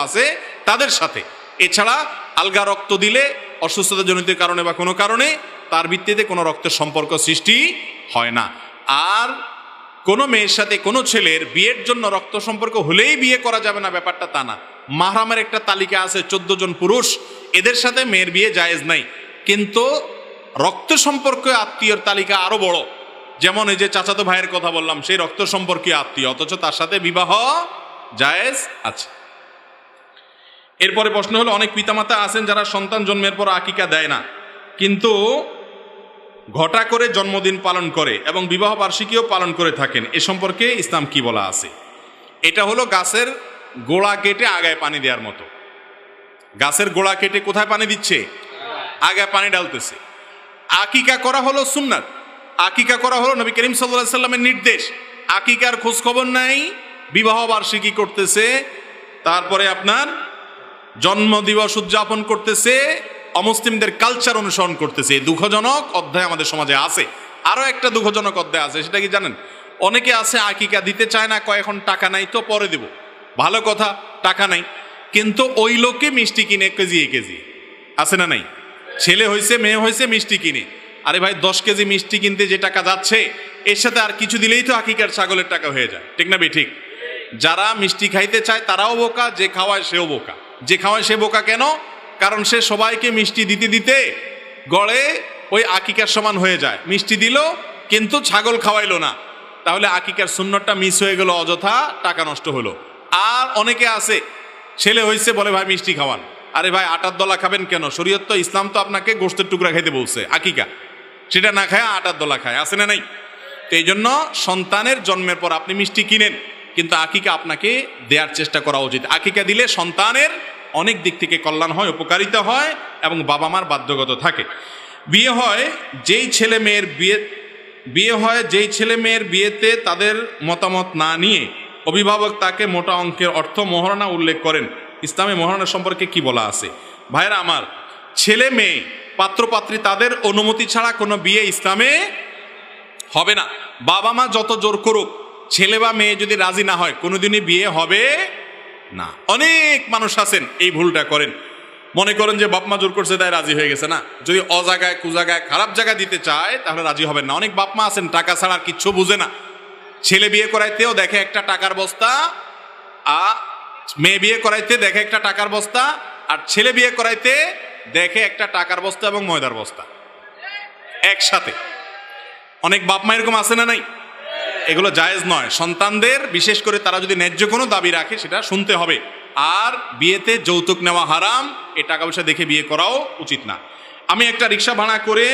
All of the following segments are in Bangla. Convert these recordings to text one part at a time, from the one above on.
আছে তাদের সাথে। এছাড়া আলগা রক্ত দিলে অসুস্থতা জনিত কারণে বা কোনো কারণে তার ভিত্তিতে কোনো রক্তের সম্পর্ক সৃষ্টি হয় না। আর কোনো মেয়ের সাথে কোনো ছেলের বিয়ের জন্য রক্ত সম্পর্ক হলেই বিয়ে করা যাবে না, ব্যাপারটা তা না। মাহরামের একটা তালিকা আছে, চোদ্দ জন পুরুষ, এদের সাথে মেয়ের বিয়ে জায়েজ নাই। কিন্তু রক্ত সম্পর্কে আত্মীয়র তালিকা আরও বড়। যেমন এই যে চাচাতো ভাইয়ের কথা বললাম, সেই রক্ত সম্পর্কীয় আত্মীয়, অথচ তার সাথে বিবাহ জায়েজ আছে। এরপরে প্রশ্ন হলো, অনেক পিতামাতা আছেন যারা সন্তান জন্মের পর আকিকা দেয় না। কিন্তু ঘটা করে জন্মদিন পালন করে এবং বিবাহ বার্ষিকীও পালন করে থাকেন, এ সম্পর্কে ইসলাম কি বলা আছে? এটা হলো গাছের গোড়া কেটে আগায় পানি দেওয়ার মতো। গাছের গোড়া কেটে কোথায় পানি দিচ্ছে? আগায় পানি ডালতেছে আকিকা করা হলো সুন্নাত। আকিকা করা হলো নবী করিম সাল্লাহ সাল্লামের নির্দেশ। আকিকার খোঁজ খবর নাই, বিবাহ বার্ষিকী করতেছে, তারপরে আপনার জন্মদিবস উদযাপন করতেছে, অমুসলিমদের কালচার অনুসরণ করতেছে। এই দুঃখজনক অধ্যায় আমাদের সমাজে আছে। আরও একটা দুঃখজনক অধ্যায় আছে, সেটা কি জানেন? অনেকে আছে, আকিকা দিতে চায় না, কয়, এখন টাকা নাই তো পরে দেব। ভালো কথা, টাকা নাই। কিন্তু ওই লোকে মিষ্টি কিনে কেজি এ কেজি। আছে না নাই? ছেলে হয়েছে, মেয়ে হয়েছে, মিষ্টি কিনে। আরে ভাই, দশ কেজি মিষ্টি কিনতে যে টাকা যাচ্ছে, এর সাথে আর কিছু দিলেই তো আকিকার ছাগলের টাকা হয়ে যায়। ঠিক না বে ঠিক? যারা মিষ্টি খাইতে চায়, তারাও বোকা, যে খাওয়ায় সেও বোকা। যে খাওয়ায় সে বোকা কেন? কারণ সে সবাইকে মিষ্টি দিতে দিতে গড়ে ওই আকিকার সমান হয়ে যায়। মিষ্টি দিল, কিন্তু ছাগল খাওয়াইলো না। তাহলে আকিকার সুন্নতটা মিস হয়ে গেল, অযথা টাকা নষ্ট হলো। আর অনেকে আছে, ছেলে হয়েছে বলে, ভাই, মিষ্টি খাওয়ান। আরে ভাই, আটার দলা খাবেন কেন? শরীয়ত তো ইসলাম তো আপনাকে গোস্তের টুকরা খাইতে বলছে, আকিকা। সেটা না খায়, আটার দলা খায়। আছে না নাই? তো এই জন্য সন্তানের জন্মের পর আপনি মিষ্টি কিনেন, কিন্তু আকিকা আপনাকে দেওয়ার চেষ্টা করা উচিত। আকিকা দিলে সন্তানের অনেক দিক থেকে কল্যাণ হয়, উপকারিতা হয় এবং বাবা মার বাধ্যগত থাকে। বিয়ে হয় যেই ছেলে মেয়ের বিয়ে বিয়ে হয় যেই ছেলে মেয়ের বিয়েতে তাদের মতামত না নিয়ে অভিভাবক তাকে মোটা অঙ্কের অর্থ মহারণা উল্লেখ করেন। ইসলামে মহারণা সম্পর্কে কি বলা আছে? ভাইরা আমার, ছেলে মেয়ে, পাত্রপাত্রী তাদের অনুমতি ছাড়া কোনো বিয়ে ইসলামে হবে না। বাবা মা যত জোর করুক, ছেলে বা মেয়ে যদি রাজি না হয়, কোনোদিনই বিয়ে হবে না। অনেক মানুষ আছেন, এই ভুলটা করেন। মনে করেন যে বাপমা জোর করছে তাই রাজি হয়ে গেছে, না? যদি অজাগায়, কুজাগায়, খারাপ জায়গা দিতে চায়, তাহলে রাজি হবেন না। অনেক বাপমা আছেন, টাকা ছাড়া আর কিচ্ছু বুঝে না। ছেলে বিয়ে করাইতেও দেখে একটা টাকার বস্তা, আ মেয়ে বিয়ে করাইতে দেখে একটা টাকার বস্তা, আর ছেলে বিয়ে করাইতে দেখে একটা টাকার বস্তা এবং ময়দার বস্তা। একসাথে। অনেক বাপ মা এরকম আছে না নাই? এগুলো জায়েজ নয়। সন্তানদের, বিশেষ করে তারা যদি ন্যায্য কোনো দাবি রাখে, সেটা শুনতে হবে। আর বিয়েতে যৌতুক নেওয়া হারাম, এ টাকা পয়সা দেখে বিয়ে করাও উচিত না। আমি একটা রিক্সা ভাড়া করে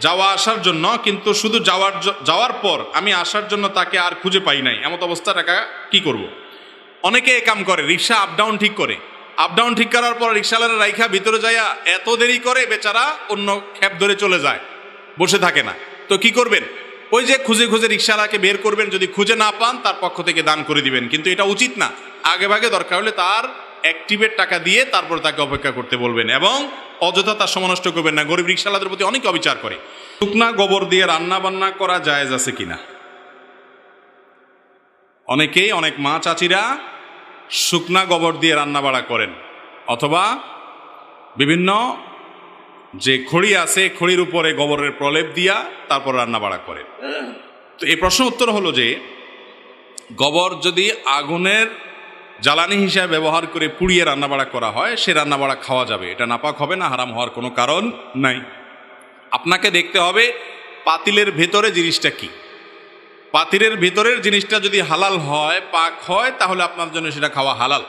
যাওয়া আসার জন্য, কিন্তু শুধু যাওয়ার যাওয়ার পর আমি আসার জন্য তাকে আর খুঁজে পাই নাই। এমত অবস্থা, টাকা কি করব। অনেকে এ কাম করে, রিক্সা আপ ডাউন ঠিক করে। আপ ডাউন ঠিক করার পর রিক্সাওয়ালা রাইখা ভিতরে যাইয়া এত দেরি করে, বেচারা অন্য খ্যাপ ধরে চলে যায়, বসে থাকে না। তো কি করবেন? ওই যে খুঁজে খুঁজে রিক্সাওয়ালাকে বের করবেন, যদি খুঁজে না পান, তার পক্ষ থেকে দান করে দিবেন। কিন্তু এটা উচিত না। আগে ভাগে দরকার হলে তার অ্যাক্টিভেট টাকা দিয়ে তারপর তাকে অপেক্ষা করতে বলবেন এবং অযথা তার সময় নষ্ট করবেন না। গরিব রিক্সাওয়ালাদের প্রতি অনেক অবিচার করে। শুকনা গোবর দিয়ে রান্না বান্না করা জায়েজ আছে কিনা? অনেকেই, অনেক মা চাচিরা শুকনা গোবর দিয়ে রান্না বাড়া করেন। অথবা বিভিন্ন যে খড়ি আছে, খড়ির উপরে গোবরের প্রলেপ দিয়া তারপর রান্না বাড়া করে। তো এই প্রশ্ন উত্তর হলো যে, গোবর যদি আগুনের জ্বালানি হিসাবে ব্যবহার করে পুড়িয়ে রান্নাবাড়া করা হয়, সে রান্নাবাড়া খাওয়া যাবে। এটা নাপাক হবে না, হারাম হওয়ার কোনো কারণ নাই। আপনাকে দেখতে হবে পাতিলের ভেতরে জিনিসটা কি। পাতিলের ভেতরের জিনিসটা যদি হালাল হয়, পাক হয়, তাহলে আপনার জন্য সেটা খাওয়া হালাল।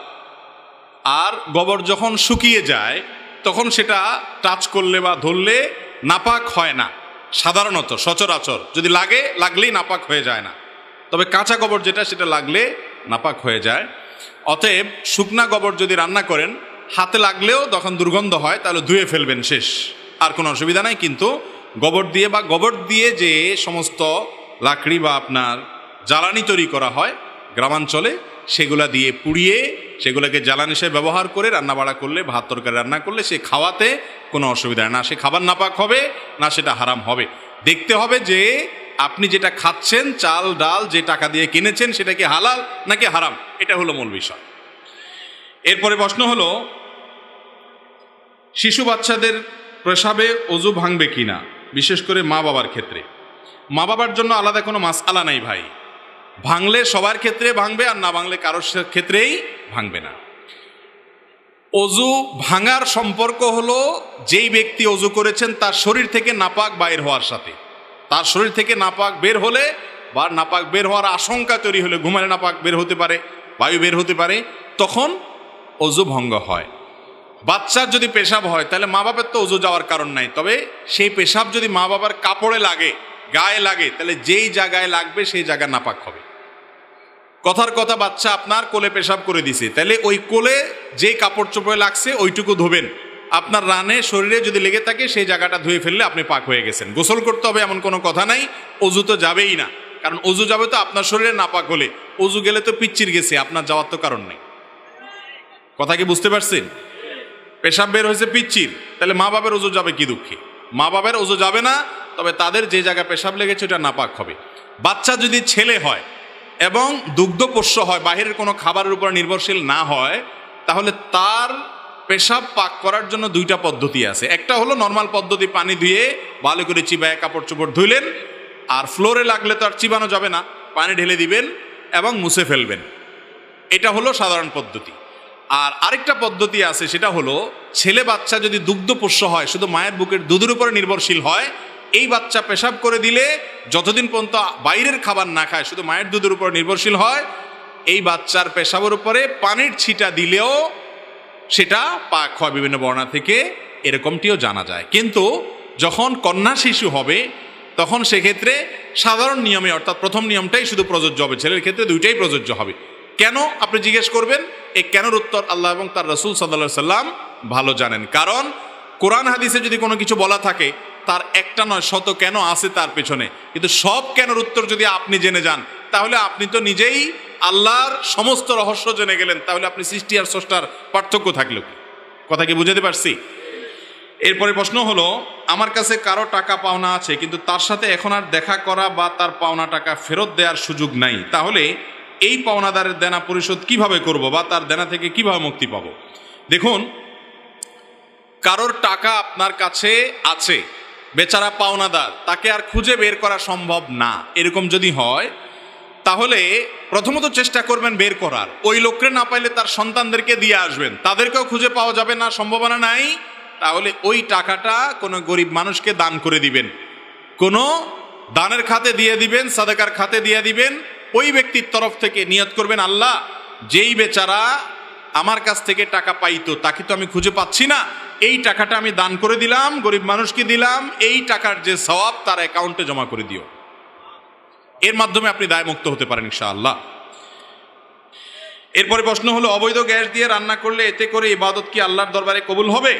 আর গোবর যখন শুকিয়ে যায় তখন সেটা টাচ করলে বা ধরলে নাপাক হয় না। সাধারণত সচরাচর যদি লাগে, লাগলেই নাপাক হয়ে যায় না। তবে কাঁচা গোবর যেটা, সেটা লাগলে নাপাক হয়ে যায়। অতএব শুকনা গোবর যদি রান্না করেন, হাতে লাগলেও তখন দুর্গন্ধ হয়, তাহলে ধুয়ে ফেলবেন শেষ। আর কোনো অসুবিধা নাই, কিন্তু গোবর দিয়ে বা গোবর দিয়ে যে সমস্ত লাকড়ি বা আপনার জ্বালানি তৈরি করা হয় গ্রামাঞ্চলে সেগুলা দিয়ে পুড়িয়ে সেগুলোকে জ্বালানি হিসেবে ব্যবহার করে রান্না বাড়া করলে, ভাত তরকারি রান্না করলে সে খাওয়াতে কোনো অসুবিধা না। সে খাবার নাপাক হবে, না সেটা হারাম হবে। দেখতে হবে যে আপনি যেটা খাচ্ছেন, চাল, ডাল, যে টাকা দিয়ে কিনেছেন, সেটা কি হালাল নাকি হারাম? এটা হলো মূল বিষয়। এরপরে প্রশ্ন হলো, শিশু বাচ্চাদের প্রসাবে অজু ভাঙবে কিনা? বিশেষ করে মা বাবার ক্ষেত্রে। মা বাবার জন্য আলাদা কোনো মাস আলা নাই ভাই। ভাঙলে সবার ক্ষেত্রে ভাঙবে, আর না ভাঙলে কারোর ক্ষেত্রেই ভাঙবে না। অজু ভাঙার সম্পর্ক হলো, যেই ব্যক্তি অজু করেছেন, তার শরীর থেকে নাপাক বাইর হওয়ার সাথে। তার শরীর থেকে নাপাক বের হলে বা নাপাক বের হওয়ার আশঙ্কা তৈরি হলে, ঘুমালে নাপাক বের হতে পারে, বায়ু বের হতে পারে, তখন অজু ভঙ্গ হয়। বাচ্চার যদি পেশাব হয়, তাহলে মা বাবার তো অজু যাওয়ার কারণ নাই। তবে সেই পেশাব যদি মা বাবার কাপড়ে লাগে, গায়ে লাগে, তাহলে যেই জায়গায় লাগবে, সেই জায়গা নাপাক হবে। কথার কথা বাচ্চা আপনার কোলে পেশাব করে দিছে। তাহলে ওই কোলে যে কাপড় চোপড়ে লাগছে, ওইটুকু ধোবেন। আপনার রানে শরীরে যদি লেগে থাকে, সেই জায়গাটা ধুয়ে ফেললে আপনি পাক হয়ে গেছেন। গোসল করতে হবে এমন কোনো কথা নাই, অজু তো যাবেই না। কারণ অজু যাবে তো আপনার শরীরে নাপাক হলে। অজু গেলে তো পিচ্চির গেছে, আপনার যাওয়ার তো কারণ নেই। কথা কি বুঝতে পারছেন? পেশাব বের হয়েছে পিচ্চির। তাহলে মা বাবার অজু যাবে কি দুঃখে? মা বাবার অজু যাবে না, তবে তাদের যে জায়গায় পেশাব লেগেছে ওটা নাপাক হবে। বাচ্চা যদি ছেলে হয় এবং দুগ্ধপোষ্য হয়, বাহিরের কোনো খাবারের উপর নির্ভরশীল না হয়, তাহলে তার পেশাব পাক করার জন্য দুইটা পদ্ধতি আছে। একটা হলো নর্মাল পদ্ধতি, পানি ধুয়ে ভালো করে চিবায়, কাপড় চোপড় ধুইলেন, আর ফ্লোরে লাগলে তো আর চিবানো যাবে না। পানি ঢেলে দিবেন এবং মুছে ফেলবেন। এটা হলো সাধারণ পদ্ধতি। আর আরেকটা পদ্ধতি আছে, সেটা হলো ছেলে বাচ্চা যদি দুগ্ধপোষ্য হয়, শুধু মায়ের বুকের দুধের উপরে নির্ভরশীল হয় এই বাচ্চা পেশাব করে দিলে যতদিন পর্যন্ত বাইরের খাবার না খায়, শুধু মায়ের দুধের উপর নির্ভরশীল হয়, এই বাচ্চার পেশাবের উপরে পানির ছিটা দিলেও সেটা পাক হয় বিভিন্ন বর্ণা থেকে এরকমটিও জানা যায়। কিন্তু যখন কন্যা শিশু হবে, তখন সেক্ষেত্রে সাধারণ নিয়মে, অর্থাৎ প্রথম নিয়মটাই শুধু প্রযোজ্য হবে। ছেলের ক্ষেত্রে দুইটাই প্রযোজ্য হবে। কেন আপনি জিজ্ঞেস করবেন? এই কেনর উত্তর আল্লাহ এবং তার রসুল সাল্লা সাল্লাম ভালো জানেন। কারণ কোরআন হাদিসে যদি কোনো কিছু বলা থাকে তার একটা নয়, শত কেন আছে তার পেছনে? কিন্তু সব কেনর উত্তর যদি আপনি জেনে যান, তাহলে আপনি তো নিজেই আল্লাহর সমস্ত রহস্য জেনে গেলেন, তাহলে আপনি সৃষ্টি আর স্রষ্টার পার্থক্য থাকল? কথা কি বুঝাতে পারছি? এরপরে প্রশ্ন হলো, আমার কাছে কারও টাকা পাওনা আছে, কিন্তু তার সাথে এখন আর দেখা করা বা তার পাওনা টাকা ফেরত দেওয়ার সুযোগ নাই। তাহলে এই পাওনাদারের দেনা পরিশোধ কীভাবে করব বা তার দেনা থেকে কীভাবে মুক্তি পাব? দেখুন, কারোর টাকা আপনার কাছে আছে বেচারা পাওনাদার, তাকে আর খুঁজে বের করা সম্ভব না। এরকম যদি হয়, তাহলে প্রথমত চেষ্টা করবেন বের করার। ওই লোককে না পাইলে তার সন্তানদেরকে দিয়ে আসবেন। তাদেরকেও খুঁজে পাওয়া যাবে না, সম্ভাবনা নাই। তাহলে ওই টাকাটা কোনো গরিব মানুষকে দান করে দিবেন। কোনো দানের খাতে দিয়ে দিবেন, সাদাকার খাতে দিয়ে দিবেন। ওই ব্যক্তির তরফ থেকে নিয়ত করবেন, আল্লাহ, যেই বেচারা আমার কাছ থেকে টাকা পাইতো, তাকে তো আমি খুঁজে পাচ্ছি না। এই টাকাটা আমি দান করে দিলাম, গরিব মানুষকে দিলাম, এই টাকার যে সওয়াব তার অ্যাকাউন্টে জমা করে দিও। এর মাধ্যমে আপনি দায়মুক্ত হতে পারেন ইনশাআল্লাহ। এরপরে প্রশ্ন হলো, অবৈধ গ্যাস দিয়ে রান্না করলে এতে করে ইবাদত কি আল্লাহর দরবারে কবুল হবে?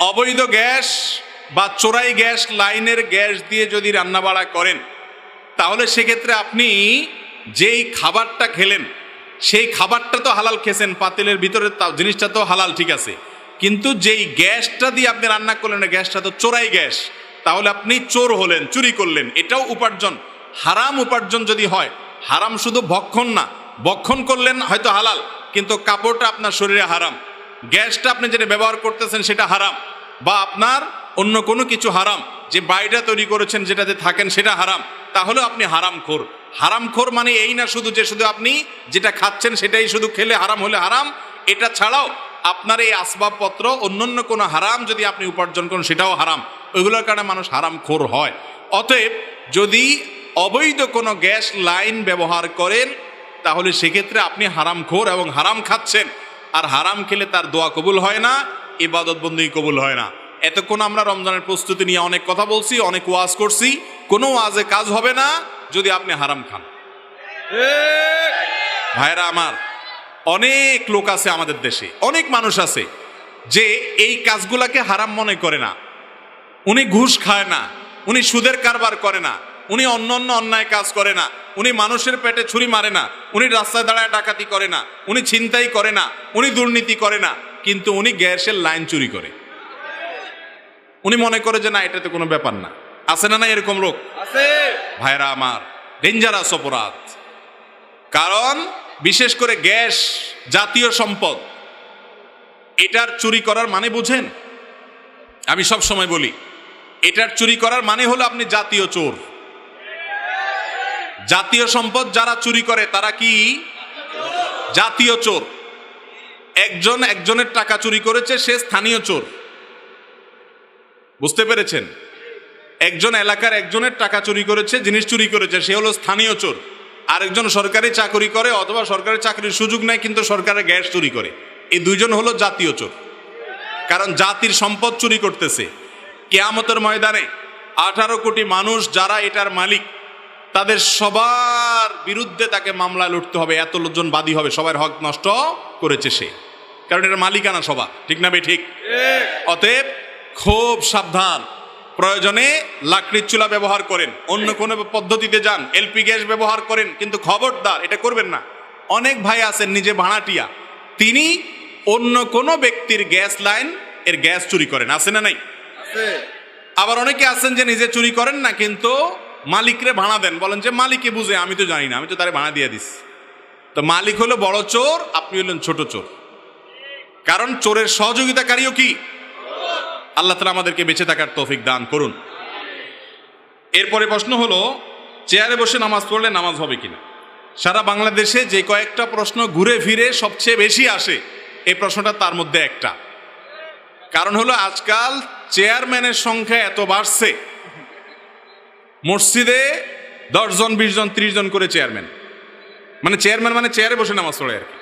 অবৈধ গ্যাস বা চোরাই গ্যাস, লাইনের গ্যাস দিয়ে যদি রান্না বাড়া করেন, তাহলে সেক্ষেত্রে আপনি যেই খাবারটা খেলেন সেই খাবারটা তো হালাল খেয়েছেন, পাতিলের ভিতরে জিনিসটা তো হালাল, ঠিক আছে। কিন্তু যেই গ্যাসটা দিয়ে আপনি রান্না করলেন গ্যাসটা তো চোরাই গ্যাস। তাহলে আপনি চোর হলেন, চুরি করলেন, এটাও উপার্জন। হারাম উপার্জন যদি হয়, হারাম শুধু ভক্ষণ না, ভক্ষণ করলেন হয়তো হালাল, কিন্তু কাপড়টা আপনার শরীরে হারাম। গ্যাসটা আপনি যেটা ব্যবহার করতেছেন, সেটা হারাম, বা আপনার অন্য কোনো কিছু হারাম, যে বাড়িটা তৈরি করেছেন, যেটাতে থাকেন, সেটা হারাম। তাহলেও আপনি হারাম খোর হারাম খোর মানে এই না শুধু যে শুধু আপনি যেটা খাচ্ছেন সেটাই শুধু খেলে হারাম হলে হারাম। এটা ছাড়াও আপনার এই আসবাবপত্র, অন্যান্য কোনো হারাম যদি আপনি উপার্জন করেন সেটাও হারাম। ওইগুলোর কারণে মানুষ হারামখোর হয়। অতএব যদি অবৈধ কোনো গ্যাস লাইন ব্যবহার করেন, তাহলে সেক্ষেত্রে আপনি হারামখোর এবং হারাম খাচ্ছেন। আর হারাম খেলে তার দোয়া কবুল হয় না, ইবাদত বন্দী কবুল হয় না। এতক্ষণ আমরা রমজানের প্রস্তুতি নিয়ে অনেক কথা বলছি, অনেক ওয়াজ করছি। কোনো ওয়াজে কাজ হবে না। যদি আপনি হারাম খান। ভাইরা আমার অনেক লোক আছে আমাদের দেশে অনেক মানুষ আছে যে এই কাজগুলাকে হারাম মনে করে না। উনি ঘুষ খায় না উনি সুদের কারবার করে না উনি অন্য অন্য অন্যায় কাজ করে না উনি মানুষের পেটে ছুরি মারে না উনি রাস্তায় দাঁড়ায় ডাকাতি করে না উনি ছিনতাই করে না উনি দুর্নীতি করে না কিন্তু উনি গ্যাসের লাইন চুরি করে। উনি মনে করে যে না এটাতে কোনো ব্যাপার না। আছে না না এরকম লোক? আছে। ভাইরা আমার ডেঞ্জারাস অপরাধ। কারণ, বিশেষ করে গ্যাস জাতীয় সম্পদ, এটার চুরি করার মানে বুঝেন? আমি সব সময় বলি, এটার চুরি করার মানে হলো আপনি জাতীয় চোর। জাতীয় সম্পদ যারা চুরি করে, তারা কি? জাতীয় চোর। একজন একজনের টাকা চুরি করেছে, সে স্থানীয় চোর। বুঝতে পেরেছেন? একজন এলাকার একজনের টাকা চুরি করেছে জিনিস চুরি করেছে সে হলো স্থানীয় চোর। আরেকজন সরকারি চাকরি করে অথবা সরকারি চাকরির সুযোগ নেয় কিন্তু সরকারের গ্যাস চুরি করে। এই দুইজন হলো জাতীয় চোর। কারণ জাতির সম্পদ চুরি করতেছে। কেয়ামতের ময়দানে আঠারো কোটি মানুষ যারা এটার মালিক তাদের সবার বিরুদ্ধে তাকে মামলায় লড়তে হবে এত লোকজন বাদী হবে সবার হক নষ্ট করেছে সে। কারণ এটার মালিকানা সবার ঠিক না বে ঠিক। অতএব খুব সাবধান। প্রয়োজনে লাকড়ির চুলা ব্যবহার করেন। অন্য কোনো পদ্ধতিতে যান এলপি গ্যাস ব্যবহার করেন কিন্তু খবরদার এটা করবেন না। অনেক ভাই আছেন নিজে ভাড়াটিয়া। তিনি অন্য কোনো ব্যক্তির গ্যাস লাইন এর গ্যাস চুরি করেন আছে না নাই? আবার অনেকে আছেন যে নিজে চুরি করেন না কিন্তু মালিকরে ভাড়া দেন। বলেন যে মালিকে বুঝে আমি তো জানি না আমি তো তারে ভাড়া দিয়ে দিস তো মালিক হলো বড় চোর আপনি হলেন ছোট চোর। কারণ চোরের সহযোগিতাকারীও কি? আল্লাহ তালা আমাদেরকে বেঁচে থাকার তৌফিক দান করুন। এরপরে প্রশ্ন হলো, চেয়ারে বসে নামাজ পড়লে নামাজ হবে কিনা? সারা বাংলাদেশে যে কয়েকটা প্রশ্ন ঘুরে ফিরে সবচেয়ে বেশি আসে, এই প্রশ্নটা তার মধ্যে একটা। কারণ হলো, আজকাল চেয়ারম্যানের সংখ্যা এত বাড়ছে। মসজিদে দশজন বিশ জন ত্রিশ জন করে চেয়ারম্যান। মানে চেয়ারম্যান মানে চেয়ারে বসে নামাজ পড়ে আর কি।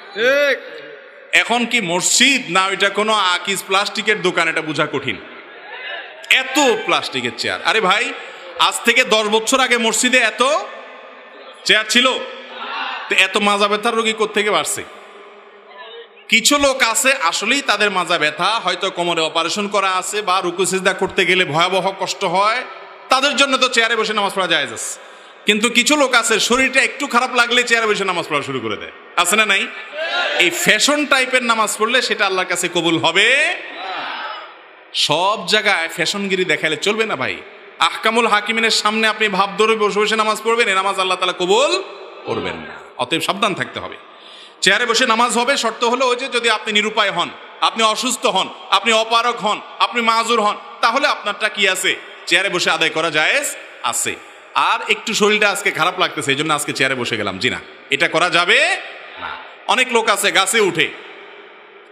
এখন কি মসজিদ না ওইটা কোনো আকিস প্লাস্টিকের দোকান? এটা বোঝা কঠিন। এত প্লাস্টিকের চেয়ার। আরে ভাই, আজ থেকে দশ বছর আগে মসজিদে এত চেয়ার ছিল? তো এত মাজা ব্যথার রোগী থেকে বাড়ছে? কিছু লোক আছে, আসলেই তাদের মাজা ব্যথা, হয়তো কোমরে অপারেশন করা আছে বা রুকু করতে গেলে ভয়াবহ কষ্ট হয়। তাদের জন্য তো চেয়ারে বসে নামাজ পড়া যায় কিন্তু কিছু লোক আছে, শরীরটা একটু খারাপ লাগলে চেয়ারে বসে নামাজ পড়া শুরু করে দেয়। আছে না নাই? এই ফ্যাশন টাইপের নামাজ পড়লে সেটা আল্লাহর কাছে কবুল হবে। সব জায়গায় ফ্যাশনগিরি দেখালে চলবে না ভাই। আহকামুল হাকিমিনের সামনে আপনি ভাব ধরে বসে বসে নামাজ পড়বেন এই নামাজ আল্লাহ তালা কবুল করবেন না। অতএব সাবধান থাকতে হবে। চেয়ারে বসে নামাজ হবে, শর্ত হলো ওই যে যদি আপনি নিরুপায় হন, আপনি অসুস্থ হন, আপনি অপারক হন, আপনি মাজুর হন, তাহলে আপনারটা কি আছে? চেয়ারে বসে আদায় করা জায়েজ আছে। আর একটু শরীরটা আজকে খারাপ লাগতেছে, এই জন্য আজকে চেয়ারে বসে গেলাম। জি না, এটা করা যাবে অনেক লোক আছে, গাছে উঠে।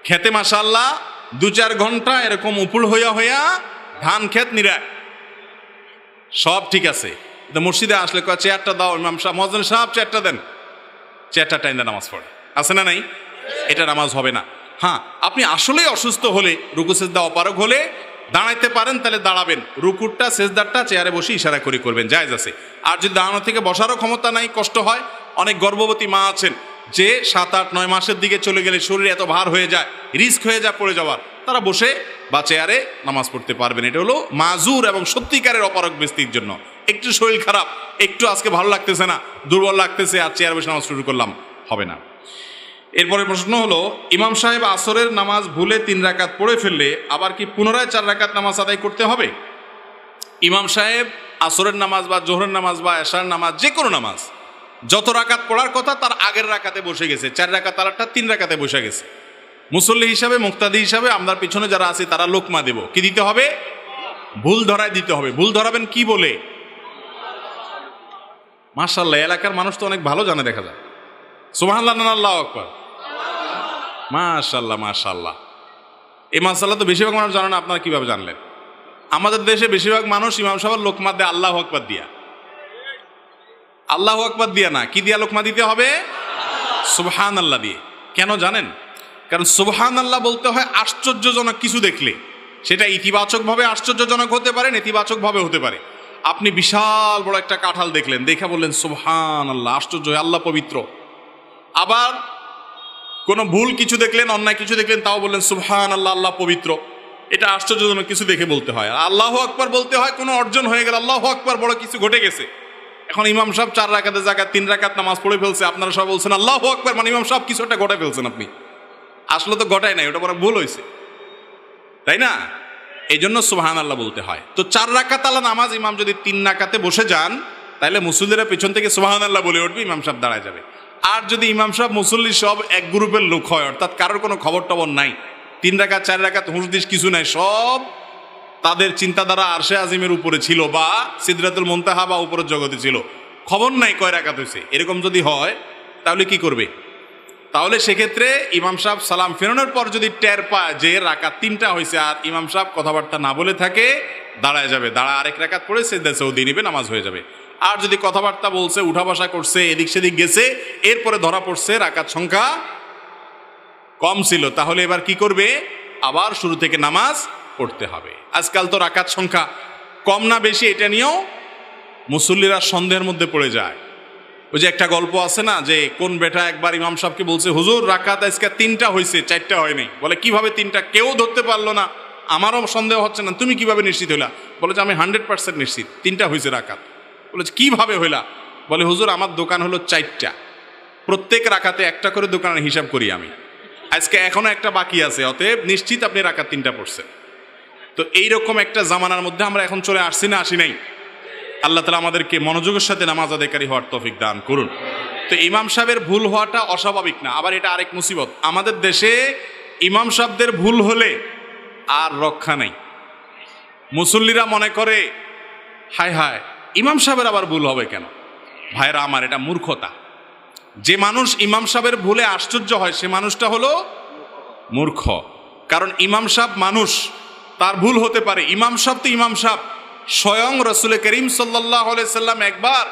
খেতে মাসাল্লাহ দু চার ঘণ্টা এরকম উপুল হইয়া হইয়া ধান ক্ষেত নিরায়। সব ঠিক আছে। মসজিদে আসলে কয়, চেয়ারটা দাও, ইমাম সাহেব মহাজন সাহেব চেয়ারটা দেন। চেয়ারটা টাইম নামাজ পড়ে। আছে না নাই? এটা নামাজ হবে না। হ্যাঁ আপনি আসলেই অসুস্থ হলে, রুকু, সেজদা অপারক হলে দাঁড়াইতে পারেন, তাহলে দাঁড়াবেন। রুকুরটা, সেজদারটা চেয়ারে বসে ইশারা করে করবেন, জায়জ আছে। আর যদি দাঁড়ানো থেকে বসারও ক্ষমতা নাই, কষ্ট হয়, অনেক গর্ভবতী মা আছেন যে সাত আট নয় মাসের দিকে চলে গেলে শরীর এত ভার হয়ে যায়, রিস্ক হয়ে যায় পড়ে যাওয়ার, তারা বসে বা চেয়ারে নামাজ পড়তে পারবেন। এটা হলো মাজুর এবং সত্যিকারের অপারক ব্যক্তির জন্য। একটু শরীর খারাপ, একটু আজকে ভালো লাগতেছে না, দুর্বল লাগতেছে, আর চেয়ার বসে নামাজ শুরু করলাম, হবে না। এরপরে প্রশ্ন হলো, ইমাম সাহেব আসরের নামাজ ভুলে তিন রাকাত পড়ে ফেললে আবার কি পুনরায় চার রাকাত নামাজ আদায় করতে হবে? ইমাম সাহেব আসরের নামাজ বা জোহরের নামাজ বা এশার নামাজ, যে কোনো নামাজ যত রাকাত পড়ার কথা তার আগের রাকাতে বসে গেছে। চার রাকাত আর একটা তিন রাকাতে বসে গেছে। মুসল্লি হিসাবে, মুক্তাদি হিসাবে আমরা পিছনে যারা আছে তারা লোকমা দেব। কি দিতে হবে? ভুল ধরায় দিতে হবে। ভুল ধরাবেন কি বলে? মার্শাল্লাহ এলাকার মানুষ তো অনেক ভালো জানে দেখা যায়। সুবহানাল্লাহ না আল্লাহ আকবার? মাশাল্লাহ মাশাল্লাহ এই মাসাল্লাহ তো বেশিরভাগ মানুষ জানে না, আপনারা কীভাবে জানলেন? আমাদের দেশে বেশিরভাগ মানুষ ইমাম সাহেব লোকমা দেয়, আল্লাহ আকবার দিয়া। আল্লাহ আকবার দিয়া না, কি দিয়া লোকমা দিতে হবে? সুবহান আল্লাহ দিয়ে। কেন জানেন? কারণ সুবহান আল্লাহ বলতে হয় আশ্চর্যজনক কিছু দেখলে। সেটা ইতিবাচকভাবে আশ্চর্যজনক হতে পারে, নেতিবাচকভাবে হতে পারে। আপনি বিশাল বড় একটা কাঁঠাল দেখলেন, দেখে বললেন সুবহান আল্লাহ আশ্চর্য আল্লাহ পবিত্র। আবার কোনো ভুল কিছু দেখলেন, অন্যায় কিছু দেখলেন, তাও বললেন সুবহান আল্লাহ আল্লাহ পবিত্র। এটা আশ্চর্যজনক কিছু দেখে বলতে হয়। আল্লাহ আকবার বলতে হয়, কোনো অর্জন হয়ে গেল আল্লাহ আকবার বড় কিছু ঘটে গেছে। এখন ইমাম সাহেব চার রাকাতের জায়গায় তিন রাকাত নামাজ পড়ে ফেলছে, আপনারা সব বলছেন, আল্লাহ আকবার। মানে ইমাম সাহেব কিছু একটা ঘটে ফেলছেন আপনি। আসলে তো ঘটায় নাই, ওটা বড় ভুল হয়েছে। তাই না? এই জন্য সুবহান আল্লাহ বলতে হয়। তো চার রাকাত আল্লাহ নামাজ ইমাম যদি তিন রাকাতে বসে যান, তাহলে মুসল্লিরা পেছন থেকে সুবহান আল্লাহ বলে উঠবে, ইমাম সাহেব দাঁড়ায় যাবে। আর যদি ইমাম সাহেব মুসল্লি সব এক গ্রুপের লোক হয়, অর্থাৎ কারোর কোনো খবর টবর নাই, তিন রাকাত, চার রাকাত হুঁসদিস কিছু নাই, সব তাদের চিন্তাধারা আরশে আজিমের উপরে ছিল বা সিদ্ধাতুল মন্তাহা বা উপরের জগতে ছিল। খবর নাই কয় রাকাত হয়েছে এরকম যদি হয়, তাহলে কি করবে? তাহলে সেক্ষেত্রে ইমাম সাহেব সালাম ফেরানোর পর যদি টের পায় যে রাকাত তিনটা হয়েছে আর ইমাম সাহেব কথাবার্তা না বলে থাকে, দাঁড়ায় যাবে। দাঁড়া, আরেক রাকাত পড়ে সে সৌদি নিবে, নামাজ হয়ে যাবে। আর যদি কথাবার্তা বলছে, উঠা বসা করছে, এদিক সেদিক গেছে, এরপরে ধরা পড়ছে রাকাত সংখ্যা কম ছিল। তাহলে এবার কি করবে? আবার শুরু থেকে নামাজ পড়তে হবে। আজকাল তো রাকাত সংখ্যা কম না বেশি, এটা নিয়েও মুসল্লিরা সন্দেহের মধ্যে পড়ে যায়। ওই যে একটা গল্প আছে না, যে কোন বেটা একবার ইমাম সাহেবকে বলছে, হুজুর, রাকাত আজকে তিনটা হয়েছে চারটা হয়নি বলে, কীভাবে তিনটা? কেউ ধরতে পারল না। আমারও সন্দেহ হচ্ছে না, তুমি কীভাবে নিশ্চিত হইলা? বলে যে, আমি হান্ড্রেড পার্সেন্ট নিশ্চিত, তিনটা হয়েছে রাকাত। বলে কীভাবে হইলা? বলে, হুজুর, আমার দোকান হলো চারটা। প্রত্যেক রাখাতে একটা করে দোকানের হিসাব করি আমি। আজকে এখনও একটা বাকি আছে, অতএব নিশ্চিত আপনি রাখাত তিনটা পড়ছেন। তো এইরকম একটা জামানার মধ্যে আমরা এখন চলে আসছি না, আসি নাই। আল্লাহ তালা আমাদেরকে মনোযোগের সাথে নামাজ আদায়কারী হওয়ার তৌফিক দান করুন। তো ইমাম সাহেবের ভুল হওয়াটা অস্বাভাবিক না, আবার এটা আরেক মুসিবত। আমাদের দেশে ইমাম সাহেবদের ভুল হলে আর রক্ষা নেই। মুসল্লিরা মনে করে, হায় হায়, ইমাম সাহেবের আবার ভুল হবে কেন? ভাইরা আমার, এটা মূর্খতা। যে মানুষ ইমাম সাহেবের ভুলে আশ্চর্য হয়, সে মানুষটা হলো মূর্খ। কারণ ইমাম সাহেব মানুষ তার ভুল হতে পারে। ইমাম সাহেব তো ইমাম সাহেব। স্বয়ং রসুল করিম সাল্লাহ সাল্লাম একবার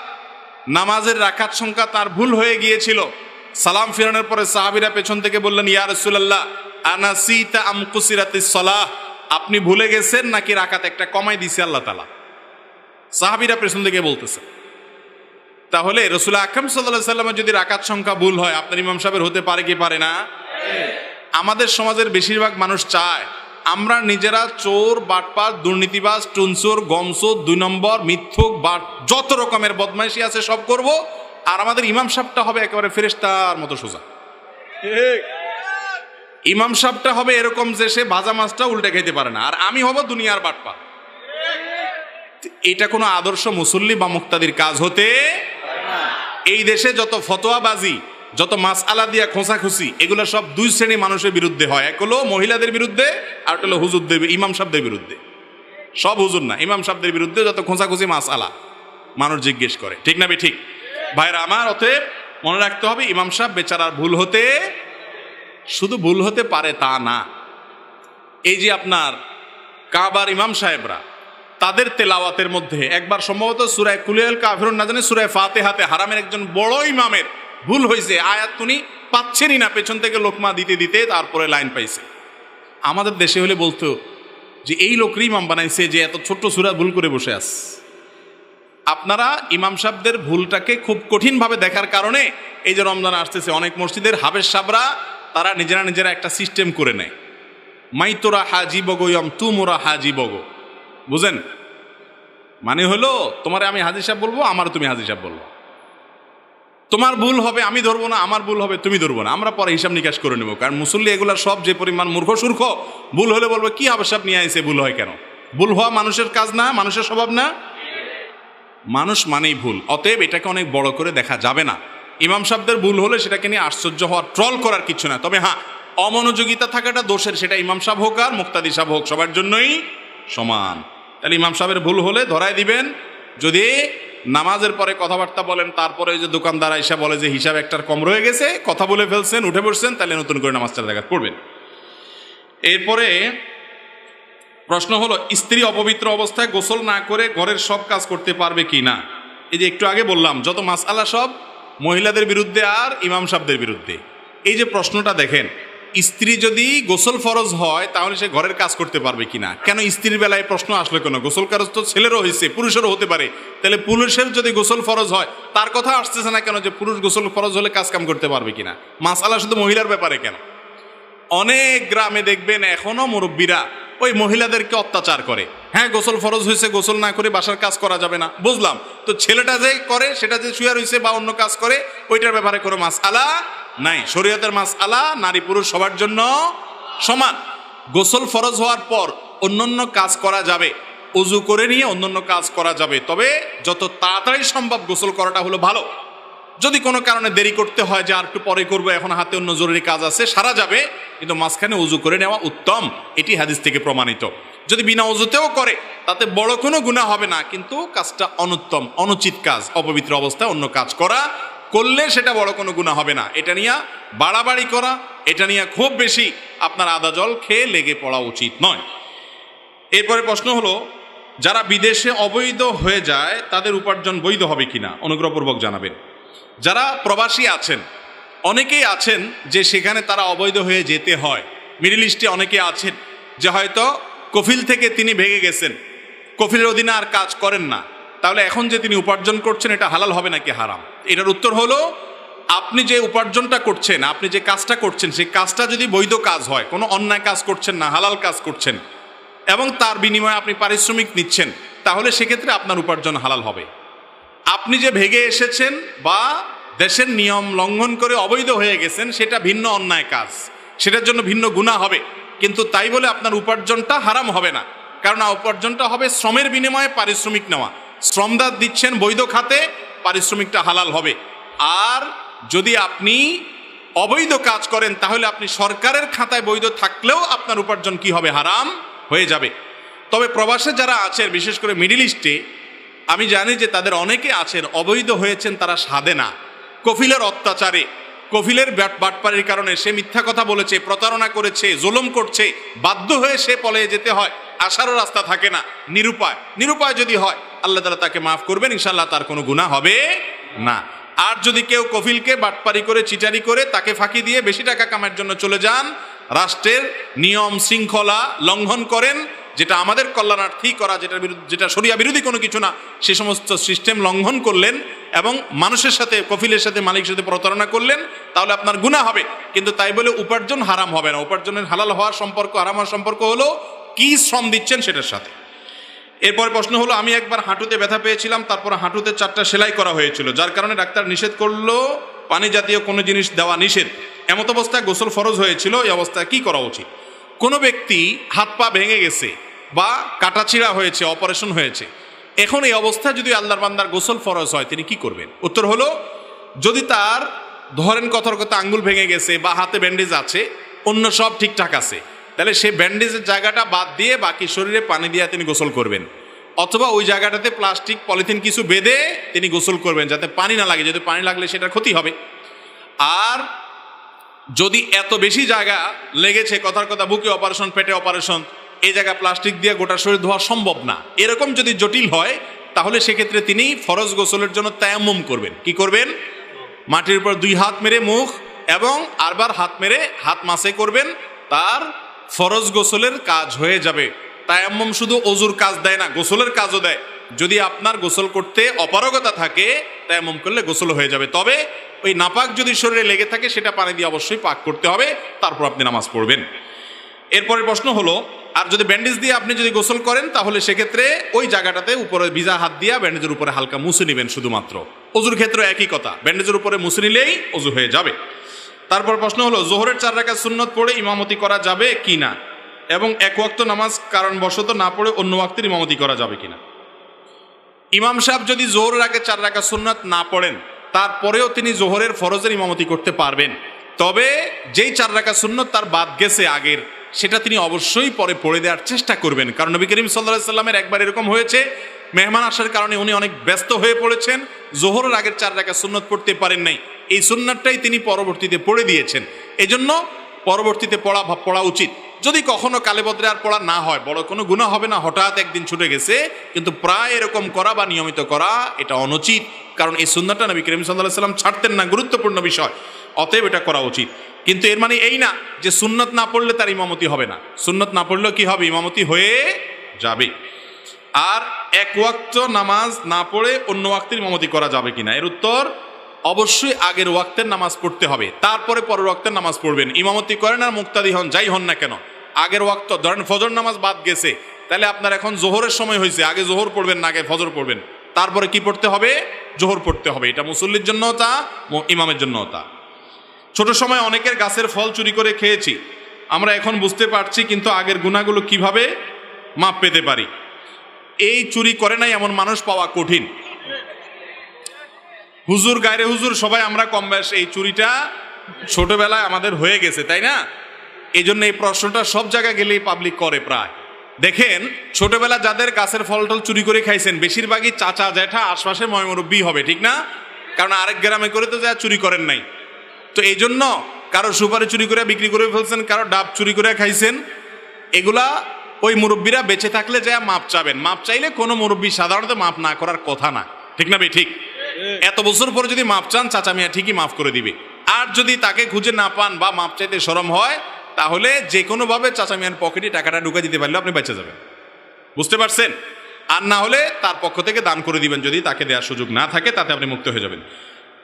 নামাজের রাখার সংখ্যা তার ভুল হয়ে গিয়েছিল। সালাম ফিরানোর পরে সাহাবিরা পেছন থেকে বললেন ইয়া রসুল্লাহ আনাসিতা আমকুসিরাতি সলাহ আপনি ভুলে গেছেন নাকি রাকাত একটা কমাই দিছে আল্লাহ তালা সাহাবিরা পেছন থেকে বলতেছে তাহলে রসুল আকরম সাল্লাহ সাল্লামের যদি রাকাত সংখ্যা ভুল হয় আপনার ইমাম সাহেবের হতে পারে কি পারে না? আমাদের সমাজের বেশিরভাগ মানুষ চায় আমরা নিজেরা চোর বাটপার দুর্নীতিবাজ টুনচোর গমসুর দুই নম্বর মিথ্যুক বাট যত রকমের বদমাইশি আছে সব করব আর আমাদের ইমাম সাহেবটা হবে একেবারে ফেরেস্তার মতো সোজা। ইমাম সাহেবটা হবে এরকম যে সে ভাজা মাছটা উল্টে খেতে পারে না আর আমি হব দুনিয়ার বাটপা এটা কোনো আদর্শ মুসল্লি বা মুক্তাদির কাজ হতে এই দেশে যত ফতোয়াবাজি যত মাস আলা দিয়া খোঁচাখুচি, এগুলো সব দুই শ্রেণি মানুষের বিরুদ্ধে হয়। এক হলো মহিলাদের বিরুদ্ধে, আর একটা হলো হুজুরদের, ইমাম সাহেবদের বিরুদ্ধে। সব হুজুর না, ইমাম সাহেবদের বিরুদ্ধে যত খোঁচাখুচি মাস আলা মানুষ জিজ্ঞেস করে। ঠিক না ঠিক। ভাইরা, আমার অতএব মনে রাখতে হবে, ইমাম সাহেব বেচারার ভুল হতে, শুধু ভুল হতে পারে তা না। এই যে আপনার কাবার ইমাম সাহেবরা, তাদের তেলাওয়াতের মধ্যে একবার সম্ভবত সুরায় কুলিয়াল কাফিরুন না জানে সুরায় ফাতে হাতে হারামের একজন বড় ইমামের ভুল হয়েছে, আয়াত উনি পাচ্ছেনই না, পেছন থেকে লোকমা দিতে দিতে তারপরে লাইন পাইছে। আমাদের দেশে হলে বলতো যে, এই লোকরই ইমাম বানাইছে যে, এত ছোট্ট সুরা ভুল করে বসে আস আপনারা ইমাম সাহেবদের ভুলটাকে খুব কঠিনভাবে দেখার কারণে এই যে রমজান আসতেছে, অনেক মসজিদের হাবের সাবরা তারা নিজেরা নিজেরা একটা সিস্টেম করে নেয়। মাই তোরা হা মাইতোরা হাজি বগয়ম তুমোরা হাজি বগ। বুঝেন? মানে হলো, তোমারে আমি হাজির সাহেব বলব আমার তুমি হাজির সাহেব বলব। তোমার ভুল হবে, আমি ধরবো না, আমার ভুল হবে, তুমি ধরবো না। আমরা পরে হিসাব নিকাশ করে নেব, কারণ মুসল্লি এগুলা সব যে পরিমাণ মূর্খ সূর্খ, ভুল হলে বলব, কি হবে নিয়ে আইসে ভুল হয় কেন? ভুল হওয়া মানুষের কাজ না, মানুষের স্বভাব না? মানুষ মানেই ভুল, অতএব এটাকে অনেক বড় করে দেখা যাবে না। ইমাম সাহেবদের ভুল হলে সেটাকে নিয়ে আশ্চর্য হওয়ার ট্রল করার কিছু না। তবে হ্যাঁ অমনোযোগিতা থাকাটা দোষের, সেটা ইমাম সাহেব হোক আর মুক্তাদি সাহেব হোক, সবার জন্যই সমান। তাহলে ইমাম সাহেবের ভুল হলে ধরায় দিবেন, যদি নামাজের পরে কথাবার্তা বলেন, তারপরে যে দোকানদার আইসা বলে যে, হিসাব একটার কম রয়ে গেছে, কথা বলে ফেলছেন, উঠে বসছেন, তাহলে নতুন করে নামাজ চার জায়গা পড়বেন এরপরে প্রশ্ন হলো, স্ত্রী অপবিত্র অবস্থায় গোসল না করে ঘরের সব কাজ করতে পারবে কি না? এই যে একটু আগে বললাম, যত মাসালা সব মহিলাদের বিরুদ্ধে আর ইমাম সাহেবদের বিরুদ্ধে। এই যে প্রশ্নটা দেখেন স্ত্রী যদি গোসল ফরজ হয়, তাহলে সে ঘরের কাজ করতে পারবে কিনা? কেন স্ত্রীর বেলায় প্রশ্ন আসলো কেন? গোসল কাজ তো ছেলেরও হয়েছে পুরুষেরও হতে পারে। তাহলে পুরুষের যদি গোসল ফরজ হয়, তার কথা আসতেছে না কেন যে পুরুষ গোসল ফরজ হলে কাজ কাম করতে পারবে কিনা? মাসালা শুধু মহিলার ব্যাপারে কেন? অনেক গ্রামে দেখবেন এখনও মুরব্বীরা ওই মহিলাদেরকে অত্যাচার করে। হ্যাঁ গোসল ফরজ হয়েছে গোসল না করে বাসার কাজ করা যাবে না। বুঝলাম। তো ছেলেটা যে করে, সেটা যে শুয়ে রয়েছে বা অন্য কাজ করে, ওইটার ব্যাপারে কোনো মাস আলা নাই। শরীয়তের মাস আলা নারী পুরুষ সবার জন্য সমান। গোসল ফরজ হওয়ার পর অন্যান্য কাজ করা যাবে। উজু করে নিয়ে অন্যান্য কাজ করা যাবে। তবে যত তাড়াতাড়ি সম্ভব গোসল করাটা হলো ভালো। যদি কোনো কারণে দেরি করতে হয় যে আর একটু পরে করব, এখন হাতে অন্য জরুরি কাজ আছে, সারা যাবে। কিন্তু মাঝখানে উজু করে নেওয়া উত্তম। এটি হাদিস থেকে প্রমাণিত। যদি বিনা উজুতেও করে, তাতে বড় কোনো গুণা হবে না। কিন্তু কাজটা অনুত্তম, অনুচিত কাজ, অপবিত্র অবস্থায় অন্য কাজ করা করলে সেটা বড় কোনো গুণা হবে না। এটা নিয়ে বাড়াবাড়ি করা, এটা নিয়ে খুব বেশি আপনার আদা জল খেয়ে লেগে পড়া উচিত নয়। এরপরে প্রশ্ন হলো, যারা বিদেশে অবৈধ হয়ে যায়, তাদের উপার্জন বৈধ হবে কিনা? অনুগ্রহপূর্বক জানাবেন। যারা প্রবাসী আছেন, অনেকেই আছেন যে সেখানে তারা অবৈধ হয়ে যেতে হয়। মিডিল ইস্টে অনেকে আছেন যে হয়তো কফিল থেকে তিনি ভেঙে গেছেন। কফিলের অধীনে আর কাজ করেন না। তাহলে এখন যে তিনি উপার্জন করছেন, এটা হালাল হবে নাকি হারাম? এটার উত্তর হলো, আপনি যে উপার্জনটা করছেন, আপনি যে কাজটা করছেন, সেই কাজটা যদি বৈধ কাজ হয়, কোনো অন্যায় কাজ করছেন না, হালাল কাজ করছেন, এবং তার বিনিময়ে আপনি পারিশ্রমিক নিচ্ছেন, তাহলে সেক্ষেত্রে আপনার উপার্জন হালাল হবে। আপনি যে ভেগে এসেছেন বা দেশের নিয়ম লঙ্ঘন করে অবৈধ হয়ে গেছেন, সেটা ভিন্ন অন্যায় কাজ। সেটার জন্য ভিন্ন গুণা হবে। কিন্তু তাই বলে আপনার উপার্জনটা হারাম হবে না। কারণ উপার্জনটা হবে শ্রমের বিনিময়ে পারিশ্রমিক নেওয়া। শ্রমদার দিচ্ছেন বৈধ খাতে, পারিশ্রমিকটা হালাল হবে। আর যদি আপনি অবৈধ কাজ করেন, তাহলে আপনি সরকারের খাতায় বৈধ থাকলেও আপনার উপার্জন কি হবে? হারাম হয়ে যাবে। তবে প্রবাসে যারা আছেন, বিশেষ করে মিডিল ইস্টে, আমি জানি যে তাদের অনেকে আছেন, অবৈধ হয়েছেন, তারা সাধে না। কফিলের অত্যাচারে, কফিলের বাটপাড়ির কারণে সে মিথ্যা কথা বলেছে, প্রতারণা করেছে, জুলুম করছে, বাধ্য হয়ে সে পলে যেতে হয়। আসারও রাস্তা থাকে না, নিরুপায়। নিরুপায় যদি হয় আল্লাহ তালা তাকে মাফ করবেন ইনশাল্লাহ তার কোনো গুণা হবে না। আর যদি কেউ কফিলকে বাটপারি করে, চিটারি করে, তাকে ফাঁকি দিয়ে বেশি টাকা কামার জন্য চলে যান, রাষ্ট্রের নিয়ম শৃঙ্খলা লঙ্ঘন করেন, যেটা আমাদের কল্যাণার্থী করা যেটা যেটা সরিয়া বিরোধী কোনো কিছু না, সে সমস্ত সিস্টেম লঙ্ঘন করলেন এবং মানুষের সাথে, কফিলের সাথে, মালিকের সাথে প্রতারণা করলেন, তাহলে আপনার গুণা হবে। কিন্তু তাই বলে উপার্জন হারাম হবে না। উপার্জনের হালাল হওয়ার সম্পর্ক, হারাম হওয়ার সম্পর্ক হলো কি শ্রম দিচ্ছেন সেটার সাথে। এরপর প্রশ্ন হলো, আমি একবার হাঁটুতে ব্যথা পেয়েছিলাম, তারপর হাঁটুতে চারটা সেলাই করা হয়েছিল, যার কারণে ডাক্তার নিষেধ করল, পানি জাতীয় কোনো জিনিস দেওয়া নিষেধ। এমত অবস্থায় গোসল ফরজ হয়েছিল, এই অবস্থায় কি করা উচিত? কোনো ব্যক্তি হাত পা ভেঙে গেছে বা কাটাছিড়া হয়েছে, অপারেশন হয়েছে, এখন এই অবস্থায় যদি আল্লাহর বান্দার গোসল ফরজ হয়, তিনি কি করবেন? উত্তর হলো, যদি তার, ধরেন কথার কথা, আঙ্গুল ভেঙে গেছে বা হাতে ব্যান্ডেজ আছে, অন্য সব ঠিকঠাক আছে তাহলে সেই ব্যান্ডেজের জায়গাটা বাদ দিয়ে বাকি শরীরে পানি দিয়ে তিনি গোসল করবেন। অথবা ওই জায়গাটাতে প্লাস্টিক, পলিথিন কিছু বেঁধে তিনি গোসল করবেন যাতে পানি না লাগে। যদি পানি লাগলে সেটার ক্ষতি হবে। আর যদি এত বেশি জায়গা লেগেছে, কথার কথা, বুকে অপারেশন, পেটে অপারেশন, এই জায়গা প্লাস্টিক দিয়ে গোটা শরীর ধোয়া সম্ভব না। এরকম যদি জটিল হয়, তাহলে সেক্ষেত্রে তিনি ফরজ গোসলের জন্য তায়াম্মুম করবেন। কি করবেন? মাটির উপর দুই হাত মেরে মুখ এবং আরবার হাত মেরে হাত মাসে করবেন। তার ফরজ গোসলের কাজ হয়ে যাবে। তায়াম্মম শুধু অজুর কাজ দেয় না, গোসলের কাজও দেয়। যদি আপনার গোসল করতে অপারগতা থাকে, তায়াম্মম করলে গোসল হয়ে যাবে। তবে ওই নাপাক যদি শরীরে লেগে থাকে, সেটা পানি দিয়ে অবশ্যই পাক করতে হবে, তারপর আপনি নামাজ পড়বেন। এরপরের প্রশ্ন হলো, আর যদি ব্যান্ডেজ দিয়ে আপনি যদি গোসল করেন, তাহলে সেক্ষেত্রে ওই জায়গাটাতে উপরে ভিজা হাত দিয়া ব্যান্ডেজের উপরে হালকা মুছে নেবেন শুধুমাত্র। অজুর ক্ষেত্রে একই কথা, ব্যান্ডেজের উপরে মুছে নিলেই অজু হয়ে যাবে। তারপর প্রশ্ন হলো, জোহরের চার রাকাত সুন্নত পড়ে ইমামতি করা যাবে কি না? এবং এক ওয়াক্ত নামাজ কারণবশত না পড়ে অন্য ওয়াক্তের ইমামতি করা যাবে কিনা ইমাম সাহেব যদি জোহরের আগে চার রাকাত সুন্নত না পড়েন, তারপরেও তিনি জোহরের ফরজের ইমামতি করতে পারবেন। তবে যেই চার রাকাত সুন্নত তার বাদ গেছে আগের, সেটা তিনি অবশ্যই পরে পড়ে দেওয়ার চেষ্টা করবেন। কারণ নবী করিম সাল্লাহ সাল্লামের একবার এরকম হয়েছে মেহমান আসার কারণে উনি অনেক ব্যস্ত হয়ে পড়েছেন। জোহরের আগের চার রাকাত সুন্নত পড়তে পারেন নাই। এই সুন্নাতটাই তিনি পরবর্তীতে পড়ে দিয়েছেন। এজন্য পরবর্তীতে পড়া পড়া উচিত। যদি কখনো কালেবদ্রে আর পড়া না হয়, বড় কোনো গুণা হবে না, হঠাৎ একদিন ছুটে গেছে, কিন্তু প্রায় এরকম করা বা নিয়মিত করা, এটা অনুচিত। কারণ এই সুন্নাটা নবী করিম সাল্লাহ সাল্লাম ছাড়তেন না, গুরুত্বপূর্ণ বিষয়। অতএব এটা করা উচিত। কিন্তু এর মানে এই না যে সুন্নত না পড়লে তার ইমামতি হবে না। সুন্নত না পড়লেও কি হবে? ইমামতি হয়ে যাবে। আর এক ওয়াক্ত নামাজ না পড়ে অন্য ওয়াক্তের ইমামতি করা যাবে কিনা? এর উত্তর, অবশ্যই আগের ওয়াক্তের নামাজ পড়তে হবে। তারপরে পরের ওয়াক্তের নামাজ পড়বেন। ইমামতি করেন আর মুক্তাদি হন, যাই হন না কেন। আগের ওয়াক্ত, ধরেন ফজর নামাজ বাদ গেছে, তাহলে আপনার এখন জোহরের সময় হয়েছে। আগে জোহর পড়বেন না, আগে ফজর পড়বেন। তারপরে কি পড়তে হবে? জোহর পড়তে হবে। এটা মুসল্লির জন্য তা ইমামের জন্য তা। ছোট সময় অনেকের গাছের ফল চুরি করে খেয়েছি। আমরা এখন বুঝতে পারছি কিন্তু আগের গুণাগুলো কীভাবে মাপ পেতে পারি। এই চুরি করে নাই এমন মানুষ পাওয়া কঠিন। হুজুর গায়রে হুজুর, সবাই আমরা কম এই চুরিটা ছোটবেলায় আমাদের হয়ে গেছে, তাই না? এই জন্য এই প্রশ্নটা সব জায়গায় গেলেই পাবলিক করে প্রায়। দেখেন, ছোটবেলা যাদের গাছের ফল টল চুরি করে খাইছেন, বেশিরভাগই চাচা, জ্যাঠা আশপাশে ময়মুরব্বী হবে, ঠিক না? কারণ আরেক গ্রামে করে তো যা চুরি করেন নাই। তো এই জন্য কারও সুপারি চুরি করে বিক্রি করে ফেলছেন, কারও ডাব চুরি করে খাইছেন, এগুলা ওই মুরব্বীরা বেঁচে থাকলে যা মাপ চাবেন। মাপ চাইলে কোনো মুরব্বী সাধারণত মাপ না করার কথা না। ঠিক না বে ঠিক? এত বছর পরে যদি মাপ চান চাচা মিয়া ঠিকই মাফ করে দিবে। আর যদি তাকে খুঁজে না পান বা মাপ চাইতে সরম হয় তাহলে যে কোনোভাবে চাচা মিয়ার পকেটে টাকাটা ঢুকে দিতে পারলে আপনি বেঁচে যাবেন। বুঝতে পারছেন? আর না হলে তার পক্ষ থেকে দান করে দিবেন যদি তাকে দেওয়ার সুযোগ না থাকে তাতে আপনি মুক্ত হয়ে যাবেন।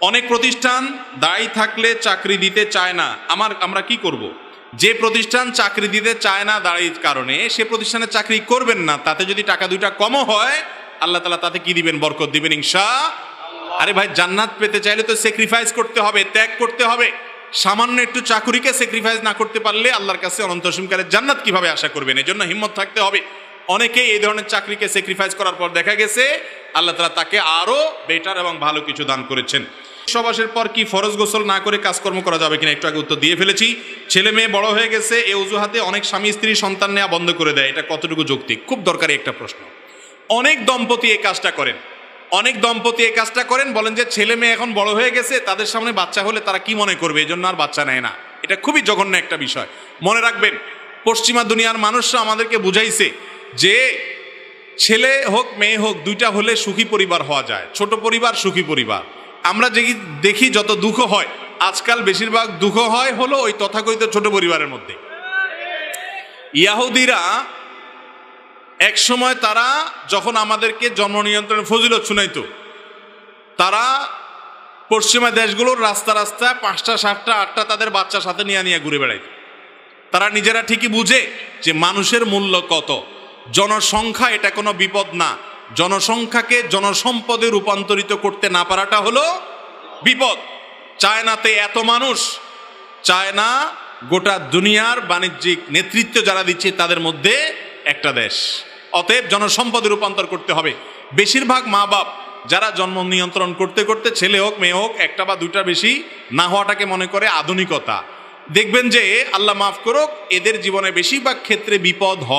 অনেক প্রতিষ্ঠান দায়ী থাকলে চাকরি দিতে চায় না। আমার আমরা কি করব। যে প্রতিষ্ঠান চাকরি দিতে চায় না দাঁড়ির কারণে, সে প্রতিষ্ঠানে চাকরি করবেন না, তাতে যদি টাকা দুইটা কমও হয়, আল্লাহ তালা তাতে কি দিবেন? বরকত দিবেন ইনশা আরে ভাই, জান্নাত পেতে চাইলে তো স্যাক্রিফাইস করতে হবে, ত্যাগ করতে হবে। সামান্য একটু চাকুরিকে স্যাক্রিফাইস না করতে পারলে আল্লাহর কাছে অনন্ত অসীমকারের জান্নাত কীভাবে আশা করবেন? এই জন্য হিম্মত থাকতে হবে। অনেকেই এই ধরনের চাকরিকে স্যাক্রিফাইস করার পর দেখা গেছে, আল্লাহ তালা তাকে আরও বেটার এবং ভালো কিছু দান করেছেন। সবাসের পর কি ফরজ গোসল না করে কাজকর্ম করা যাবে কিনা একটু আগে উত্তর দিয়ে ফেলেছি। ছেলে মেয়ে বড় হয়ে গেছে এই অজুহাতে অনেক স্বামী স্ত্রী সন্তান নেওয়া বন্ধ করে দেয়। এটা কতটুকু যৌক্তিক? খুব দরকারি একটা প্রশ্ন। অনেক দম্পতি এই কাজটা করেন। অনেক দম্পতি এই কাজটা করেন, বলেন যে ছেলে মেয়ে এখন বড় হয়ে গেছে, তাদের সামনে বাচ্চা হলে তারা কি মনে করবে? এই জন্য আর বাচ্চা নেয় না। এটা খুবই জঘন্য একটা বিষয়। মনে রাখবেন, পশ্চিমা দুনিয়ার মানুষরা আমাদেরকে বুঝাইছে যে ছেলে হোক, মেয়ে হোক, দুইটা হলে সুখী পরিবার হওয়া যায়। ছোট পরিবার, সুখী পরিবার। আমরা যে দেখি যত দুঃখ হয়, আজকাল বেশিরভাগ দুঃখ হয় হলো ওই তথাকথিত ছোট পরিবারের মধ্যে। ইয়াহুদিরা এক সময় তারা যখন আমাদেরকে জন্ম নিয়ন্ত্রণের ফজিলত শুনাইতো, তারা পশ্চিমা দেশগুলোর রাস্তা রাস্তা পাঁচটা, সাতটা, আটটা তাদের বাচ্চা সাথে নিয়ে নিয়ে ঘুরে বেড়াইত। তারা নিজেরা ঠিকই বুঝে যে মানুষের মূল্য কত, জনসংখ্যা এটা কোনো বিপদ না। জনসংখ্যাকে জনসম্পদে রূপান্তরিত করতে না পারাটা হলো বিপদ। চায়নাতে এত মানুষ, চায়না গোটা দুনিয়ার বাণিজ্যিক নেতৃত্ব যারা দিচ্ছে তাদের মধ্যে একটা দেশ। অতএব জনসম্পদে রূপান্তর করতে হবে। বেশিরভাগ মা বাপ যারা জন্ম নিয়ন্ত্রণ করতে করতে, ছেলে হোক, মেয়ে হোক, একটা বা দুইটা বেশি না হওয়াটাকে মনে করে আধুনিকতা। দেখবেন যে আল্লাহ মাফ করুক, এদের জীবনে বেশিরভাগ ক্ষেত্রে বিপদ হয়।